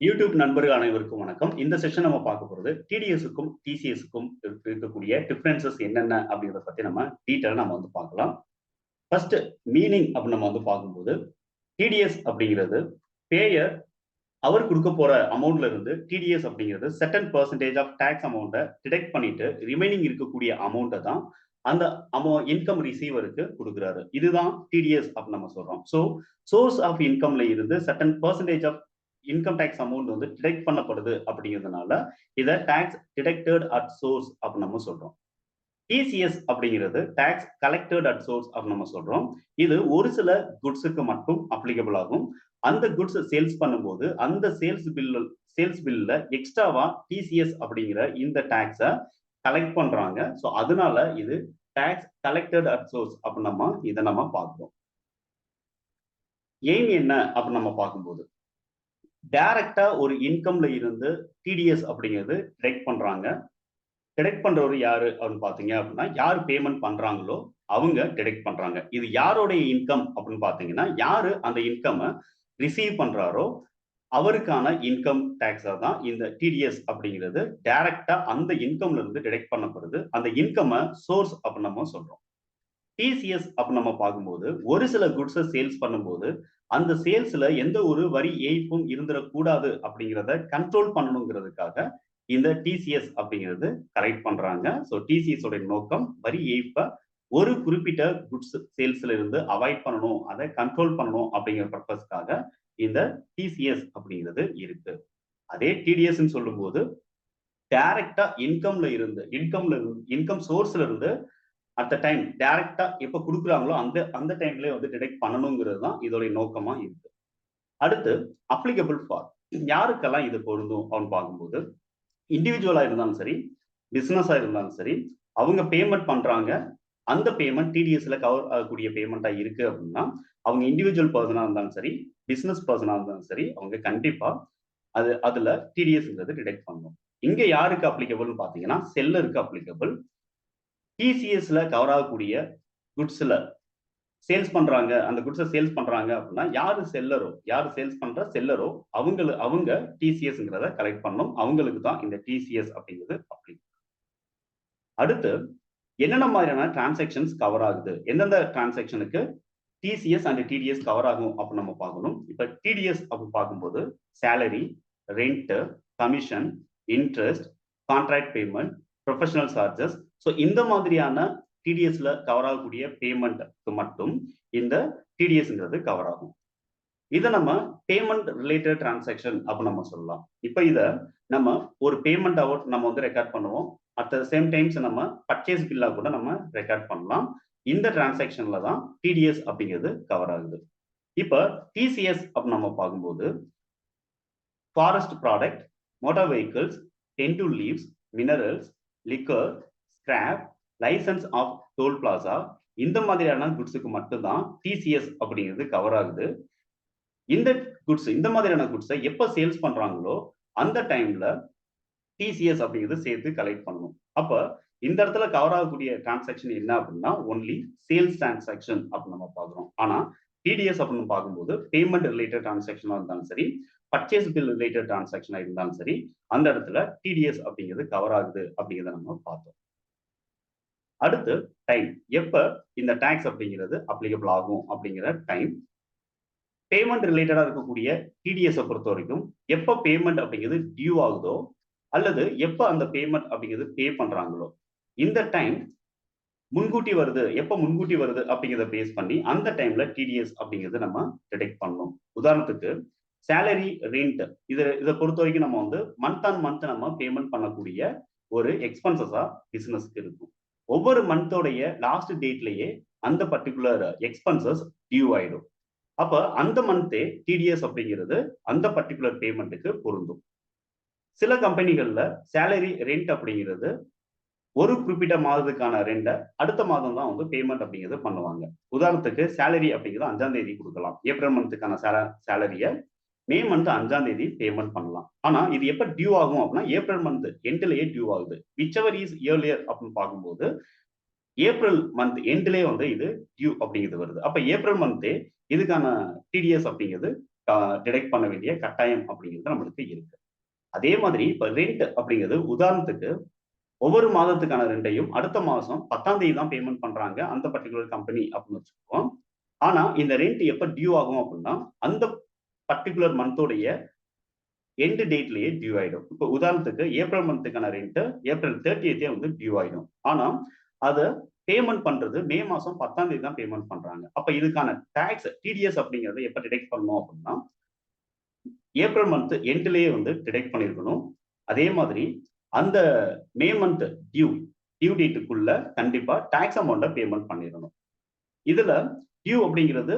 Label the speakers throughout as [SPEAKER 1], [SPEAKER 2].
[SPEAKER 1] YouTube நண்பர்கள் அனைவருக்கும் வணக்கம். இந்த செஷன் நம்ம பார்க்க போறது டிடிஎஸ்க்கும் டிசிஎஸ்க்கும் இருக்கக்கூடிய டிஃபரன்சஸ் என்னென்ன அப்படிங்கிறத பத்தி நம்ம டீட்டெயில் நம்ம வந்து பார்க்கலாம். ஃபர்ஸ்ட் மீனிங் அப்படின்னு நம்ம வந்து பார்க்கும்போது டிடிஎஸ் அப்படிங்கிறது பேயர் அவர் கொடுக்க போற அமௌண்ட்ல இருந்து டிடிஎஸ் அப்படிங்கிறது செட்டன் பர்சன்டேஜ் ஆஃப் டேக்ஸ் அமௌண்ட்டை டிடெக்ட் பண்ணிட்டு ரிமைனிங் இருக்கக்கூடிய அமௌண்ட்டை தான் அந்த அமௌ இன்கம் ரிசீவருக்கு கொடுக்குறாரு. இதுதான் டிடிஎஸ் அப்படின்னு நம்ம சொல்றோம். ஸோ சோர்ஸ் ஆஃப் இன்கம்ல இருந்து certain percentage of income tax amount வந்து டிடெக்ட் பண்ணப்படுது அப்படிங்கிறதுனால இதை டேக்ஸ் டிடெக்டட் அட் சோர்ஸ் அப்படின்னு நம்ம சொல்றோம். டிசிஎஸ் அப்படிங்கிறது டேக்ஸ் கலெக்டட் அட் சோர்ஸ் அப்படின்னு நம்ம சொல்றோம். இது ஒரு சில குட்ஸுக்கு மட்டும் அப்ளிகபிள் ஆகும். அந்த குட்ஸ் சேல்ஸ் பண்ணும்போது அந்த சேல்ஸ் பில் சேல்ஸ் பில்ல எக்ஸ்ட்ராவா டிசிஎஸ் அப்படிங்கிற இந்த டேக்ஸை கலெக்ட் பண்றாங்க. ஸோ அதனால இது டேக்ஸ் கலெக்டட் அட் சோர்ஸ் அப்படின்னு நம்ம இதை நம்ம பார்க்கிறோம். எய்ம் என்ன அப்படின்னு நம்ம பார்க்கும்போது டைரக்டா ஒரு இன்கம்ல இருந்து டிடிஎஸ் அப்படிங்கிறது டிடெக்ட் பண்றாங்க. டிடெக்ட் பண்றவர் யாரு அப்படின்னு பாத்தீங்க அப்படின்னா யார் பேமெண்ட் பண்றாங்களோ அவங்க டிடெக்ட் பண்றாங்க. இது யாருடைய இன்கம் அப்படின்னு பாத்தீங்கன்னா யாரு அந்த இன்கம் ரிசீவ் பண்றாரோ அவருக்கான இன்கம் டேக்ஸா தான் இந்த டிடிஎஸ் அப்படிங்கிறது டைரக்டா அந்த இன்கம்ல இருந்து டிடெக்ட் பண்ணப்படுது. அந்த இன்கம் சோர்ஸ் அப்படின்னு நம்ம சொல்றோம். டிசிஎஸ் அப்படின்னு நம்ம பார்க்கும்போது ஒரு சில குட்ஸை சேல்ஸ் பண்ணும்போது அந்த சேல்ஸ்ல எந்த ஒரு வரி ஏய்ப்பும் இருந்துடக்கூடாது அப்படிங்கிறத கண்ட்ரோல் பண்ணணுங்கிறதுக்காக இந்த டிசிஎஸ் அப்படிங்கிறது கரெக்ட் பண்றாங்க. ஸோ டிசிஎஸ் உடைய நோக்கம் வரி ஏய்ப்பை ஒரு குறிப்பிட்ட குட்ஸ் சேல்ஸ்ல இருந்து அவாய்ட் பண்ணணும் அதை கண்ட்ரோல் பண்ணணும் அப்படிங்கிற பர்பஸ்க்காக இந்த டிசிஎஸ் அப்படிங்கிறது இருக்கு. அதே டிடிஎஸ் சொல்லும்போது டைரக்டா இன்கம்ல இருந்து இன்கம்ல இன்கம் சோர்ஸ்ல இருந்து அட் த டைம் டைரக்டா எப்ப கொடுக்குறாங்களோ அந்த அந்த டைம்லயே வந்து டிடெக்ட் பண்ணணுங்கிறது தான் இதோடைய நோக்கமா இருக்கு. அடுத்து அப்ளிகபிள் ஃபார் யாருக்கெல்லாம் இது பொருந்தும் அவன் பார்க்கும்போது இண்டிவிஜுவலா இருந்தாலும் சரி பிசினஸா இருந்தாலும் சரி அவங்க பேமெண்ட் பண்றாங்க அந்த பேமெண்ட் டிடிஎஸ்ல கவர் ஆகக்கூடிய பேமெண்டா இருக்கு அப்படின்னா அவங்க இண்டிவிஜுவல் பர்சனா இருந்தாலும் சரி பிசினஸ் பர்சனா இருந்தாலும் சரி அவங்க கண்டிப்பா அது அதுல டிடிஎஸ்ங்கிறது டிடெக்ட் பண்ணும். இங்க யாருக்கு அப்ளிகபிள்னு பாத்தீங்கன்னா செல்லருக்கு அப்ளிகபிள் டிசிஎஸ்ல கவர் ஆகக்கூடிய குட்ஸ்ல சேல்ஸ் பண்றாங்க அந்த குட்ஸை சேல்ஸ் பண்றாங்க அப்படின்னா யாரு செல்லரோ யாரு சேல்ஸ் பண்ற செல்லரோ அவங்க அவங்க டிசிஎஸ்ங்கிறத கலெக்ட் பண்ணணும். அவங்களுக்கு தான் இந்த டிசிஎஸ் அப்படிங்கிறது அப்படி அடுத்து என்னென்ன மாதிரியான டிரான்சாக்ஷன்ஸ் கவர் ஆகுது? எந்தெந்த டிரான்சாக்ஷனுக்கு டிசிஎஸ் அண்ட் டிடிஎஸ் கவர் ஆகும் அப்படின்னு நம்ம பார்க்கணும். இப்ப டிடிஎஸ் அப்படி பார்க்கும்போது salary rent commission interest contract payment professional charges so இந்த மாதிரியான டிடிஎஸ்ல கவர் ஆகக்கூடிய பேமெண்ட்க்கு மட்டும் இந்த டிடிஎஸ்ங்கிறது கவர் ஆகும். இதை நம்ம பேமெண்ட் ரிலேட்டட் டிரான்சாக்ஷன் அப்படின்னு நம்ம சொல்லலாம். இப்போ இதை நம்ம ஒரு பேமெண்ட் அவுட் நம்ம வந்து ரெக்கார்ட் பண்ணுவோம். அட் த சேம் டைம்ஸ் நம்ம பர்ச்சேஸ் பில்லா கூட நம்ம ரெக்கார்ட் பண்ணலாம். இந்த டிரான்சாக்ஷன்ல தான் டிடிஎஸ் அப்படிங்கிறது கவர் ஆகுது. இப்போ டிசிஎஸ் அப்படின்னு நம்ம பார்க்கும்போது forest product motor vehicles tendu leaves minerals liquor scrap licence of toll plaza இந்த மாதிரியான குட்ஸுக்கு மட்டும்தான் டிசிஎஸ் அப்படிங்கிறது கவர் ஆகுது. இந்த குட்ஸ் இந்த மாதிரியான குட்ஸை எப்போ சேல்ஸ் பண்றாங்களோ அந்த டைம்ல டிசிஎஸ் அப்படிங்கிறது சேர்த்து கலெக்ட் பண்ணணும் அப்போ இந்த இடத்துல கவர் ஆகக்கூடிய டிரான்சாக்ஷன் என்ன அப்படின்னா ஒன்லி சேல்ஸ் டிரான்சாக்ஷன் அப்படின்னு நம்ம பார்க்குறோம். ஆனால் டிடிஎஸ் அப்படின்னு பார்க்கும்போது பேமெண்ட் ரிலேட்டட் டிரான்சாக்ஷனாக இருந்தாலும் சரி பர்ச்சேஸ் பில் ரிலேட்டட் டிரான்சாக்ஷனாக இருந்தாலும் சரி அந்த இடத்துல டிடிஎஸ் அப்படிங்கிறது கவர் ஆகுது அப்படிங்கிறத நம்ம பார்த்தோம். அடுத்து டைம் எப்ப இந்த டேக்ஸ் அப்படிங்கிறது அப்ளிகபிள் ஆகும் அப்படிங்கிற டைம் பேமெண்ட் ரிலேட்டடா இருக்கக்கூடிய டிடிஎஸை பொறுத்த வரைக்கும் எப்போ பேமெண்ட் அப்படிங்கிறது டியூ ஆகுதோ அல்லது எப்போ அந்த பேமெண்ட் அப்படிங்கிறது பே பண்றாங்களோ இந்த டைம் முன்கூட்டி வருது. எப்போ முன்கூட்டி வருது அப்படிங்கிறத பேஸ் பண்ணி அந்த டைம்ல டிடிஎஸ் அப்படிங்கிறது நம்ம டிடெக்ட் பண்ணணும். உதாரணத்துக்கு சேலரி ரெண்ட் இதை இதை பொறுத்த வரைக்கும் நம்ம வந்து மந்த் ஆன் மந்த் நம்ம பேமெண்ட் பண்ணக்கூடிய ஒரு எக்ஸ்பென்சஸா பிசினஸ்க்கு இருக்கும். ஒவ்வொரு மந்தோடைய லாஸ்ட் டேட்லயே அந்த பர்டிகுலர் எக்ஸ்பென்சஸ் டியூ ஆயிடும். அப்ப அந்த மந்தே டிடிஎஸ் அப்படிங்கிறது அந்த பர்டிகுலர் பேமெண்ட்டுக்கு பொருந்தும். சில கம்பெனிகள்ல சேலரி ரெண்ட் அப்படிங்கிறது ஒரு குறிப்பிட்ட மாதத்துக்கான ரெண்டை அடுத்த மாதம் தான் வந்து பேமெண்ட் அப்படிங்கிறது பண்ணுவாங்க. உதாரணத்துக்கு சேலரி அப்படிங்கிறது அஞ்சாம் தேதி கொடுக்கலாம். ஏப்ரல் மந்த்துக்கான சேல சேலரியை மே மந்த் அஞ்சாம் தேதி பேமெண்ட் பண்ணலாம். ஆனா இது எப்ப டியூ ஆகும் அப்படின்னா ஏப்ரல் மந்த் எண்ட்லயே டியூ ஆகுது. விச் எவர் இஸ் இயர்லியர் அப்படின்னு பார்க்கும்போது ஏப்ரல் மந்த் எண்ட்லயே வந்து இது டியூ அப்படிங்கிறது வருது. அப்ப ஏப்ரல் மந்த்தே இதுக்கான டிடிஎஸ் அப்படிங்கிறது டிடெக்ட் பண்ண வேண்டிய கட்டாயம் அப்படிங்கிறது நம்மளுக்கு இருக்கு. அதே மாதிரி இப்ப ரெண்ட் அப்படிங்கிறது உதாரணத்துக்கு ஒவ்வொரு மாதத்துக்கான ரெண்டையும் அடுத்த மாசம் பத்தாம் தேதி தான் பேமெண்ட் பண்றாங்க அந்த பர்டிகுலர் கம்பெனி அப்படின்னு வச்சுக்கோம் ஆனா இந்த ரெண்ட் எப்ப டியூ ஆகும் அப்படின்னா அந்த பர்டிகுலர் மந்தோடைய எண்டு டேட்லயே டியூ ஆயிடும். இப்போ உதாரணத்துக்கு ஏப்ரல் மந்த்துக்கான ரெண்ட் ஏப்ரல் தேர்ட்டியத்தே வந்து டியூ ஆயிடும். ஆனா அதை பேமெண்ட் பண்றது மே மாசம் பத்தாம் தேதி தான் பேமெண்ட் பண்றாங்க. அப்ப இதுக்கான டேக்ஸ் டிடிஎஸ் அப்படிங்கறத எப்ப டிடெக்ட் பண்ணணும் அப்படின்னா ஏப்ரல் மந்த் எண்ட்லயே வந்து டிடெக்ட் பண்ணிருக்கணும். அதே மாதிரி அந்த மே மந்த் டியூ டியூ டேட்டுக்குள்ள கண்டிப்பா டாக்ஸ் அமௌண்ட்டை பேமெண்ட் பண்ணிடணும். இதுல டியூ அப்படிங்கிறது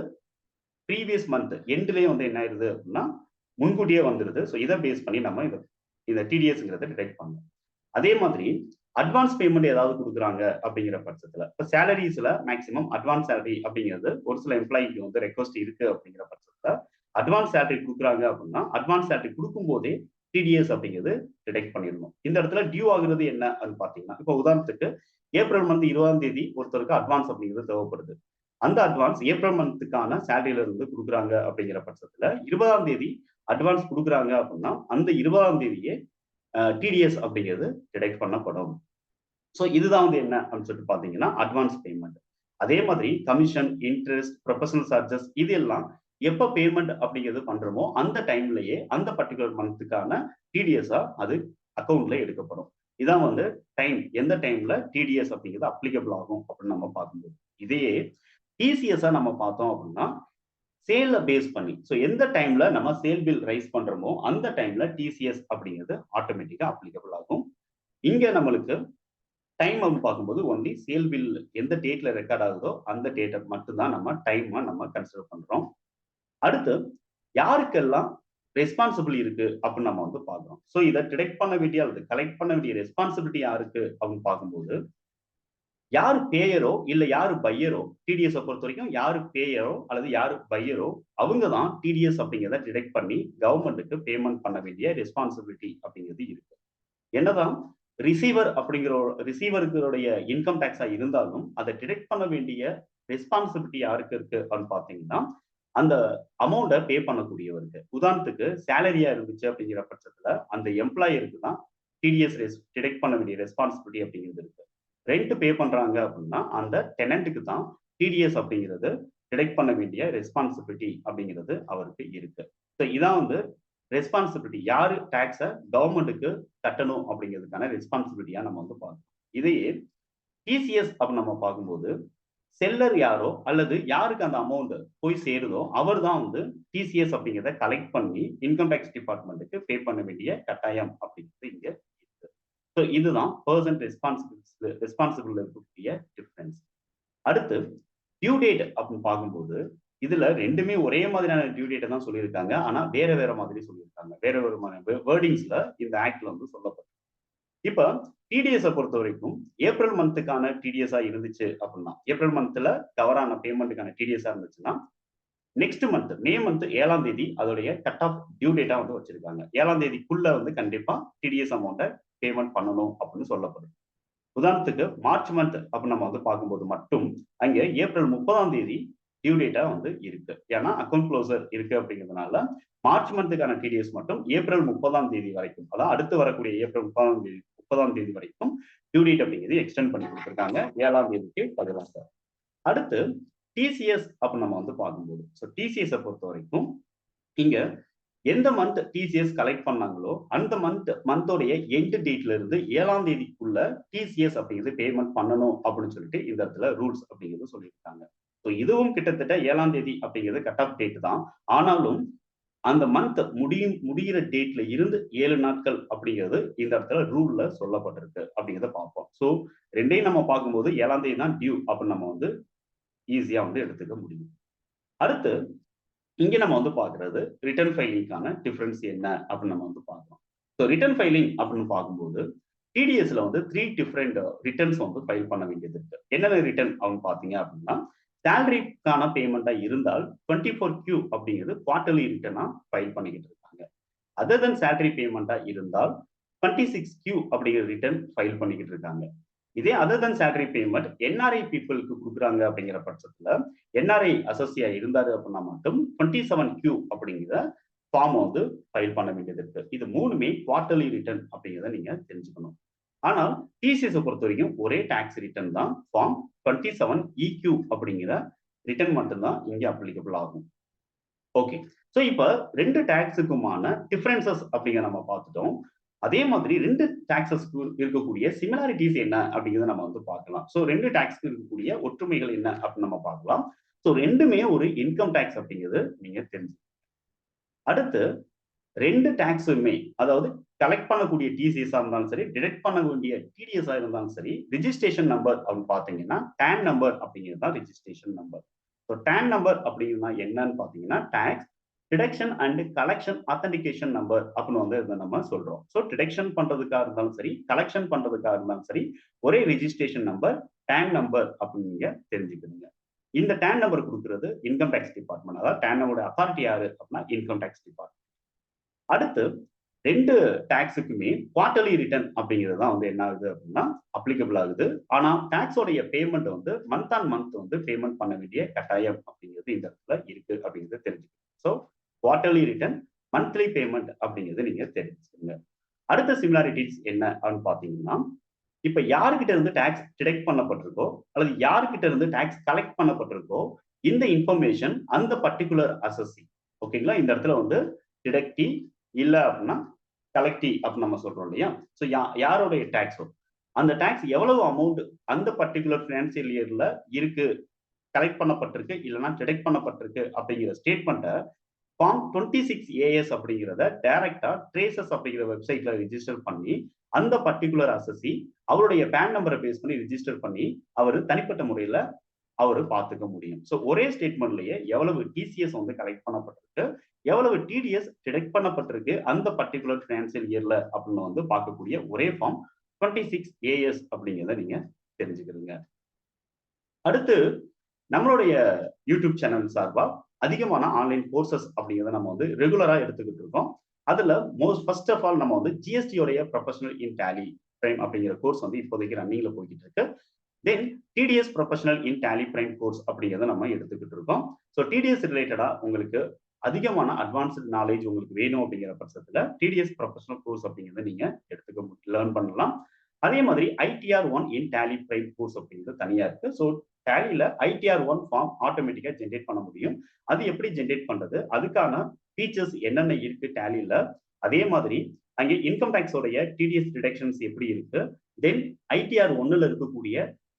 [SPEAKER 1] ப்ரீவியஸ் மந்த் எண்ட்லேயே வந்து என்ன ஆயிருது அப்படின்னா முன்கூட்டியே வந்துடுது ஸோ இதை பேஸ் பண்ணி நம்ம இதை இந்த டிடிஎஸ்ங்கிறத டிடெக்ட் பண்ணணும். அதே மாதிரி அட்வான்ஸ் பேமெண்ட் ஏதாவது கொடுக்குறாங்க அப்படிங்கிற பட்சத்தில் இப்போ சேலரிஸில் மேக்ஸிமம் அட்வான்ஸ் சேலரி அப்படிங்கிறது ஒரு சில எம்ப்ளாய்க்கு வந்து ரெக்வஸ்ட் இருக்கு அப்படிங்கிற பட்சத்தில் அட்வான்ஸ் சேலரி கொடுக்குறாங்க அப்படின்னா அட்வான்ஸ் சேலரி கொடுக்கும்போதே டிடிஎஸ் அப்படிங்கிறது டிடெக்ட் பண்ணிடணும். இந்த இடத்துல டியூ ஆகுறது என்ன அப்படின்னு பார்த்தீங்கன்னா இப்போ உதாரணத்துக்கு ஏப்ரல் மந்த் இருபதாம் தேதி ஒருத்தருக்கு அட்வான்ஸ் அப்படிங்கிறது தேவைப்படுது. அந்த அட்வான்ஸ் ஏப்ரல் மந்த்துக்கான சேலரியில இருந்து கொடுக்குறாங்க அப்படிங்கிற பட்சத்துல இருபதாம் தேதி அட்வான்ஸ் கொடுக்குறாங்க அப்படின்னா அந்த இருபதாம் தேதியே டிடிஎஸ் அப்படிங்கிறது டிடெக்ட் பண்ணப்படும். ஸோ இதுதான் வந்து என்ன அப்படின்னு சொல்லிட்டு பார்த்தீங்கன்னா அட்வான்ஸ் பேமெண்ட் அதே மாதிரி கமிஷன் இன்ட்ரெஸ்ட் ப்ரொஃபஷனல் சார்ஜஸ் இது எல்லாம் எப்போ பேமெண்ட் அப்படிங்கிறது பண்றோமோ அந்த டைம்லயே அந்த பர்டிகுலர் மந்த்துக்கான டிடிஎஸ்ஸா அது அக்கௌண்ட்ல எடுக்கப்படும். இதான் வந்து டைம் எந்த டைம்ல டிடிஎஸ் அப்படிங்கிறது அப்ளிகபிள் ஆகும் அப்படின்னு நம்ம பார்க்கும்போது. இதையே டிசிஎஸ்ஸாக நம்ம பார்த்தோம் அப்படின்னா சேல்ல பேஸ் பண்ணி ஸோ எந்த டைம்ல நம்ம சேல் பில் ரைஸ் பண்றோமோ அந்த டைம்ல டிசிஎஸ் அப்படிங்கிறது ஆட்டோமேட்டிக்காக அப்ளிகபிள் ஆகும். இங்க நம்மளுக்கு டைம் அப்படின்னு பார்க்கும்போது ஒன்லி சேல் பில் எந்த டேட்ல ரெக்கார்ட் ஆகுதோ அந்த டேட்டை மட்டும்தான் நம்ம டைமா நம்ம கன்சிடர் பண்றோம். அடுத்து யாருக்கெல்லாம் ரெஸ்பான்சிபிள் இருக்கு அப்படின்னு நம்ம வந்து பார்க்குறோம். ஸோ இதை டிடெக்ட் பண்ண வேண்டிய அல்லது கலெக்ட் பண்ண வேண்டிய ரெஸ்பான்சிபிலிட்டி யாருக்கு அப்படின்னு பார்க்கும்போது யாரு பேயரோ இல்ல யாரு பையரோ டிடிஎஸ் பொறுத்த வரைக்கும் யாரு பேயரோ அல்லது யாரு பையரோ அவங்க தான் டிடிஎஸ் அப்படிங்கிறத டிடெக்ட் பண்ணி கவர்மெண்ட்டுக்கு பேமெண்ட் பண்ண வேண்டிய ரெஸ்பான்சிபிலிட்டி அப்படிங்கிறது இருக்கு. என்னதான் ரிசீவர் அப்படிங்கிற ரிசீவருடைய இன்கம் டேக்ஸா இருந்தாலும் அதை டிடெக்ட் பண்ண வேண்டிய ரெஸ்பான்சிபிலிட்டி யாருக்கு இருக்கு அப்படின்னு பாத்தீங்கன்னா அந்த அமௌண்ட்டை பே பண்ணக்கூடியவருக்கு. உதாரணத்துக்கு சேலரியா இருந்துச்சு அப்படிங்கிற பட்சத்துல அந்த எம்ப்ளாயருக்கு தான் டிடிஎஸ் டிடெக்ட் பண்ண வேண்டிய ரெஸ்பான்சிபிலிட்டி அப்படிங்கிறது இருக்கு. ரெண்ட் பே பண்றாங்க அப்படின்னா அந்த டெனண்ட்டுக்கு தான் டிடிஎஸ் அப்படிங்கிறது டிடெக்ட் பண்ண வேண்டிய ரெஸ்பான்சிபிலிட்டி அப்படிங்கிறது அவருக்கு இருக்கு. ஸோ இதான் வந்து ரெஸ்பான்சிபிலிட்டி யாரு டேக்ஸை கவர்மெண்ட்டுக்கு கட்டணும் அப்படிங்கிறதுக்கான ரெஸ்பான்சிபிலிட்டியா நம்ம வந்து பார்க்கணும். இதையே டிசிஎஸ் அப்படின்னு நம்ம பார்க்கும்போது செல்லர் யாரோ அல்லது யாருக்கு அந்த அமௌண்ட் போய் சேருதோ அவர் தான் வந்து டிசிஎஸ் அப்படிங்கிறத கலெக்ட் பண்ணி இன்கம் டேக்ஸ் டிபார்ட்மெண்ட்டுக்கு பே பண்ண வேண்டிய கட்டாயம் அப்படிங்கிறது இங்க இருக்கு. ஸோ இதுதான் பர்சன் ரெஸ்பான்சிபிலிட்டி ரெஸ்பான்சிபிள் இருக்கக்கூடிய டிஃப்ரென்ஸ் அடுத்து டியூ டேட் அப்படின்னு பார்க்கும்போது இதுல ரெண்டுமே ஒரே மாதிரியான டியூ டேட்டை தான் சொல்லியிருக்காங்க. ஆனா வேற வேற மாதிரி சொல்லியிருக்காங்க. வேற வேற வேர்டிங்ஸ்ல இந்த ஆக்ட்ல வந்து சொல்லப்படும் இப்ப டிடிஎஸ் பொறுத்த வரைக்கும் ஏப்ரல் மந்த்துக்கான டிடிஎஸ்ஆ இருந்துச்சு அப்படின்னா ஏப்ரல் மந்த்ல கவரான பேமெண்ட்டுக்கான டிடிஎஸ்ஆ இருந்துச்சுன்னா நெக்ஸ்ட் மந்த் மே மந்த் ஏழாம் தேதி அதோடைய கட் ஆஃப் டியூ டேட்டா வந்து வச்சிருக்காங்க. ஏழாம் தேதிக்குள்ள வந்து கண்டிப்பா டிடிஎஸ் அமௌண்ட்டை பேமெண்ட் பண்ணணும் அப்படின்னு சொல்லப்படும் உதாரணத்துக்கு மார்ச் மந்த் அப்படின்னு நம்ம வந்து பார்க்கும்போது மட்டும் அங்கே ஏப்ரல் முப்பதாம் தேதி டியூ டேட்டா வந்து இருக்கு. ஏன்னா அக்கௌண்ட் க்ளோசர் இருக்கு அப்படிங்கிறதுனால மார்ச் மந்த்துக்கான டிடிஎஸ் மட்டும் ஏப்ரல் முப்பதாம் தேதி வரைக்கும் அதாவது அடுத்து வரக்கூடிய ஏப்ரல் முப்பதாம் தேதி முப்பதாம் தேதி வரைக்கும் டியூ டேட் அப்படிங்கிறது எக்ஸ்டெண்ட் பண்ணி கொடுத்துருக்காங்க. ஏழாம் தேதிக்கு பதிலாக. அடுத்து டிசிஎஸ் அப்படின்னு நம்ம வந்து பார்க்கும்போது. ஸோ டிசிஎஸை பொறுத்த வரைக்கும் இங்க எந்த மந்த் டிசிஎஸ் கலெக்ட் பண்ணாங்களோ அந்த மந்த் மந்தோடைய எண்ட் டேட்ல இருந்து ஏழாம் தேதிக்குள்ள டிசிஎஸ் அப்படிங்கிறது பேமெண்ட் பண்ணணும் அப்படின்னு சொல்லிட்டு இந்த இடத்துல ரூல்ஸ் அப்படிங்கிறது சொல்லியிருக்காங்க. ஸோ இதுவும் கிட்டத்தட்ட ஏழாம் தேதி அப்படிங்கிறது கட் ஆஃப் டேட் தான். ஆனாலும் அந்த மந்த் முடியும் முடிகிற டேட்ல இருந்து ஏழு நாட்கள் அப்படிங்கிறது இந்த இடத்துல ரூல்ல சொல்லப்பட்டிருக்கு அப்படிங்கிறத பார்ப்போம். ஸோ ரெண்டையும் நம்ம பார்க்கும்போது ஏழாம் தேதி தான் டியூ அப்படின்னு நம்ம வந்து ஈஸியா வந்து எடுத்துக்க முடியும். அடுத்து இங்க நம்ம வந்து பாக்குறது ரிட்டர்ன் ஃபைலிங்கான டிஃபரன்ஸ் என்ன அப்படின்னு நம்ம வந்து பார்க்கலாம் ஸோ ரிட்டர்ன் ஃபைலிங் அப்படின்னு பார்க்கும்போது டிடிஎஸ்ல வந்து த்ரீ டிஃப்ரெண்ட் ரிட்டர்ன்ஸ் வந்து ஃபைல் பண்ண வேண்டியது இருக்கு. என்னென்ன ரிட்டர்ன் அப்படின்னு பார்த்தீங்க அப்படின்னா சேலரிக்கான பேமெண்டா இருந்தால் டுவெண்ட்டி ஃபோர் கியூ அப்படிங்கிறது குவார்டர்லி ரிட்டர்னா ஃபைல் பண்ணிக்கிட்டு இருக்காங்க. அதர் தென் சேலரி பேமெண்டா இருந்தால் டுவெண்ட்டி சிக்ஸ் கியூ அப்படிங்கிற ரிட்டர்ன் ஃபைல் பண்ணிக்கிட்டு இருக்காங்க. இதே other than salary payment NRI பீப்புளுக்கு கொடுக்குறாங்க அப்படிங்கிற பட்சத்துல என்ஆர்ஐ அசோசியா இருந்தாரு அப்படின்னா மட்டும் டுவெண்ட்டி செவன் கியூ அப்படிங்கிற ஃபார்ம் வந்து ஃபைல் பண்ண வேண்டியது இருக்கு. இது மூணுமே குவார்டர்லி ரிட்டர்ன் அப்படிங்கிறத நீங்க தெரிஞ்சுக்கணும். ஆனால் டிசிஎஸ் பொறுத்த வரைக்கும் ஒரே டாக்ஸ் ரிட்டர்ன் தான் ஃபார்ம் டுவெண்ட்டி செவன் இக்யூ அப்படிங்கிற ரிட்டர்ன் மட்டும்தான் இங்கே அப்ளிகபிள் ஆகும். ஓகே ஸோ இப்போ ரெண்டு டாக்ஸுக்குமான டிஃப்ரென்சஸ் அப்படிங்கிற நம்ம பார்த்துட்டோம். அதே மாதிரி ரெண்டு டாக்ஸஸ்க்கு இருக்கக்கூடிய சிமிலாரிட்டிஸ் என்ன அப்படிங்கிறத நம்ம வந்து பார்க்கலாம். ஸோ ரெண்டு டாக்ஸ்க்கு இருக்கக்கூடிய ஒற்றுமைகள் என்ன அப்படின்னு நம்ம பார்க்கலாம். ஸோ ரெண்டுமே ஒரு இன்கம் டேக்ஸ் அப்படிங்கிறது நீங்க தெரிஞ்சு அடுத்து ரெண்டு டேக்ஸுமே அதாவது கலெக்ட் பண்ணக்கூடிய டிசிஎஸ்ஸாக இருந்தாலும் சரி டிடெக்ட் பண்ண வேண்டிய டிடிஎஸ்ஸாக இருந்தாலும் சரி ரிஜிஸ்ட்ரேஷன் நம்பர் அப்படின்னு பார்த்தீங்கன்னா டேன் நம்பர் அப்படிங்கிறது தான் registration number so TAN number அப்படின்னா என்னன்னு பார்த்தீங்கன்னா tax detection and collection authentication number அப்படின்னு வந்து இதை நம்ம சொல்றோம். ஸோ டிடெக்ஷன் பண்றதுக்காக இருந்தாலும் சரி கலெக்ஷன் பண்றதுக்காக இருந்தாலும் சரி ஒரே ரிஜிஸ்ட்ரேஷன் நம்பர் டேன் நம்பர் அப்படின்னு நீங்க தெரிஞ்சுக்கணுங்க. இந்த டேன் நம்பர் கொடுக்கறது இன்கம் டேக்ஸ் டிபார்ட்மெண்ட் அதாவது டேன் நம்பரோட அத்தாரிட்டி யாரு அப்படின்னா இன்கம் டேக்ஸ் டிபார்ட்மெண்ட் அடுத்து ரெண்டு டேக்ஸுக்குமே குவார்டர்லி ரிட்டர்ன் அப்படிங்கிறது தான் வந்து என்ன ஆகுது அப்படின்னா அப்ளிகபிள் ஆகுது. ஆனால் டேக்ஸோடைய பேமெண்ட் வந்து மந்த் ஆன் மந்த் வந்து பேமெண்ட் பண்ண வேண்டிய கட்டாயம் அப்படிங்கிறது இந்த இடத்துல இருக்கு அப்படிங்கிறது தெரிஞ்சுக்கணும். குவார்டர்லி ரிட்டர்ன் மந்த்லி பேமெண்ட் அப்படிங்கிறது நீங்க தெரிஞ்சுக்கோங்க. அடுத்த சிமிலாரிட்டிஸ் என்ன அப்படின்னு பாத்தீங்கன்னா இப்ப யாருக்கிட்ட இருந்து டாக்ஸ் டிடெக்ட் பண்ணப்பட்டிருக்கோ அல்லது யாருக்கிட்ட இருந்து டாக்ஸ் கலெக்ட் பண்ணப்பட்டிருக்கோ இந்த இன்ஃபர்மேஷன் அந்த பர்டிகுலர் அசஸி ஓகேங்களா இந்த இடத்துல வந்து டிடெக்டி இல்ல அப்படின்னா கலெக்டி அப்படின்னு நம்ம சொல்றோம் இல்லையா? ஸோ யா யாருடைய டாக்ஸோ அந்த டாக்ஸ் எவ்வளவு அமௌண்ட் அந்த பர்டிகுலர் ஃபினான்சியல் இயர்ல இருக்கு? கலெக்ட் பண்ணப்பட்டிருக்கு இல்லைன்னா டிடெக்ட் பண்ணப்பட்டிருக்கு அப்படிங்கிற ஸ்டேட்மெண்ட்டை ஃபார்ம் டுவெண்ட்டி சிக்ஸ் ஏஎஸ் அப்படிங்கிறத டைரக்டா ட்ரேசஸ் அப்படிங்கிற வெப்சைட்ல ரிஜிஸ்டர் பண்ணி அந்த பர்டிகுலர் அசசி அவருடைய பேன் நம்பரை பேஸ் பண்ணி ரிஜிஸ்டர் பண்ணி அவர் தனிப்பட்ட முறையில அவர் பார்த்துக்க முடியும். ஸோ ஒரே ஸ்டேட்மெண்ட்லயே எவ்வளவு டிசிஎஸ் வந்து கலெக்ட் பண்ணப்பட்டிருக்கு எவ்வளவு டிடிஎஸ் டிடெக்ட் பண்ணப்பட்டிருக்கு அந்த பர்டிகுலர் ஃபினான்சியல் இயர்ல அப்படின்னு வந்து பார்க்கக்கூடிய ஒரே ஃபார்ம் டுவெண்ட்டி சிக்ஸ் ஏஎஸ் அப்படிங்கிறத நீங்க தெரிஞ்சுக்கிறீங்க. அடுத்து நம்மளுடைய யூடியூப் சேனல் சார்பா அதிகமான ஆன்லைன் கோர்சஸ் அப்படிங்கிறத நம்ம வந்து ரெகுலரா எடுத்துக்கிட்டு இருக்கோம். அதுல மோஸ்ட் ஃபர்ஸ்ட் ஆஃப் ஆல் நம்ம வந்து ஜிஎஸ்டியோடைய ப்ரொஃபஷனல் இன் டேலி பிரைம் அப்படிங்கிற கோர்ஸ் வந்து இப்போதைக்கு ரன்னிங்ல போய்கிட்டு இருக்கு. Then TDS professional in Tally Prime course அப்படிங்கிறத நம்ம எடுத்துக்கிட்டு இருக்கோம். ஸோ டிடிஎஸ் ரிலேட்டடா உங்களுக்கு அதிகமான அட்வான்ஸ்டு நாலேஜ் உங்களுக்கு வேணும் அப்படிங்கிற பட்சத்துல டிடிஎஸ் ப்ரொஃபஷனல் கோர்ஸ் அப்படிங்கிறத நீங்க எடுத்துக்க லேர்ன் பண்ணலாம். அதே மாதிரி ITR one in Tally Prime course அப்படிங்கிறது தனியா இருக்கு. ஸோ டேலியில் ஐடிஆர் ஒன் ஃபார்ம் ஆட்டோமேட்டிக்காக ஜென்ரேட் பண்ண முடியும். அது எப்படி ஜென்ரேட் பண்ணுறது அதுக்கான ஃபீச்சர்ஸ் என்னென்ன இருக்கு டேலியில் அதே மாதிரி அங்கே இன்கம் டேக்ஸோடைய டிடிஎஸ் டிடெக்ஷன்ஸ் எப்படி இருக்கு? தென் ஐடிஆர் ஒன்னுல இருக்கக்கூடிய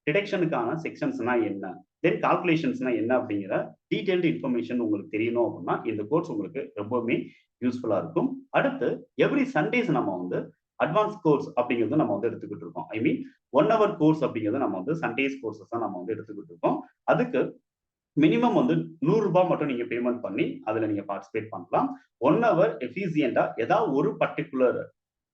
[SPEAKER 1] டிடெக்ஷனுக்கான செக்ஷன்ஸ்னா என்ன? தென் கால்குலேஷன்ஸ்னா என்ன அப்படிங்கிற டீட்டெயில்டு இன்ஃபர்மேஷன் உங்களுக்கு தெரியணும் அப்படின்னா இந்த கோர்ஸ் உங்களுக்கு ரொம்பவுமே யூஸ்ஃபுல்லாக இருக்கும். அடுத்து எவ்ரி சண்டேஸ் நம்ம வந்து அட்வான்ஸ் கோர்ஸ் அப்படிங்கிறது நம்ம வந்து எடுத்துக்கிட்டு இருக்கோம். I mean one hour course அப்படிங்கிறது நம்ம வந்து சண்டேஸ் கோர்சஸ் தான் நம்ம வந்து எடுத்துக்கிட்டு இருக்கோம். அதுக்கு மினிமம் வந்து நூறுரூபா மட்டும் நீங்க பேமெண்ட் பண்ணி அதுல நீங்க பார்ட்டிசிபேட் பண்ணலாம். ஒன் ஹவர் எஃபிசியண்டா ஏதாவது ஒரு பர்டிகுலர்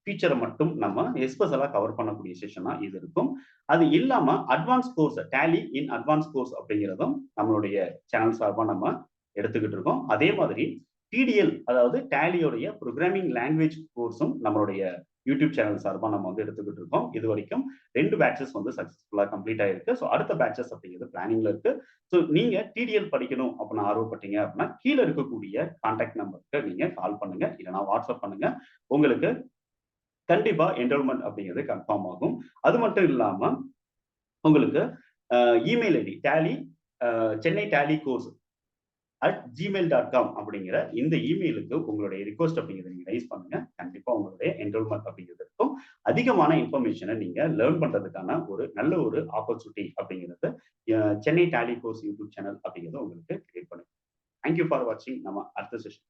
[SPEAKER 1] ஃபீச்சரை மட்டும் நம்ம எஸ்பெஷலாக கவர் பண்ணக்கூடிய செஷனாக இது இருக்கும். அது இல்லாமல் advance course Tally in advance course அப்படிங்கிறதும் நம்மளுடைய சேனல் சார்பாக நம்ம எடுத்துக்கிட்டு இருக்கோம். அதே மாதிரி டிடிஎல் அதாவது டேலியோடைய ப்ரோக்ராமிங் லாங்குவேஜ் கோர்ஸும் நம்மளுடைய யூடியூப் சேனல் சார்பாக நம்ம வந்து எடுத்துக்கிட்டு இருக்கோம். இது வரைக்கும் ரெண்டு பேட்சஸ் வந்து சக்ஸஸ்ஃபுல்லாக கம்ப்ளீட் ஆயிருக்கு. ஸோ அடுத்த பேட்சஸ் அப்படிங்கிறது பிளானிங்ல இருக்கு. ஸோ நீங்க டிடிஎல் படிக்கணும் அப்படின்னு ஆர்வப்பட்டீங்க அப்படின்னா கீழே இருக்கக்கூடிய கான்டாக்ட் நம்பருக்கு நீங்க கால் பண்ணுங்க. இல்லைனா வாட்ஸ்அப் பண்ணுங்க. உங்களுக்கு கண்டிப்பா என்ரோல்மெண்ட் அப்படிங்கிறது கன்ஃபார்ம் ஆகும். அது மட்டும் இல்லாம உங்களுக்கு email ID Tally Chennai Tally course at Gmail dot com அப்படிங்கிற இந்த இமெயிலுக்கு உங்களுடைய ரிக்வஸ்ட் அப்படிங்கிறத நீங்க ரைஸ் பண்ணுங்க. கண்டிப்பா உங்களுடைய என்ரோல்மெண்ட் அப்படிங்கிறது இருக்கும் அதிகமான இன்ஃபர்மேஷனை நீங்க லேர்ன் பண்றதுக்கான ஒரு நல்ல ஒரு ஆப்பர்ச்சுனிட்டி அப்படிங்கிறது Chennai Tally course YouTube channel அப்படிங்கிறது உங்களுக்கு கிரியேட் பண்ணுங்க. தேங்க்யூ ஃபார் வாட்சிங் நம்ம அடுத்த செஷன்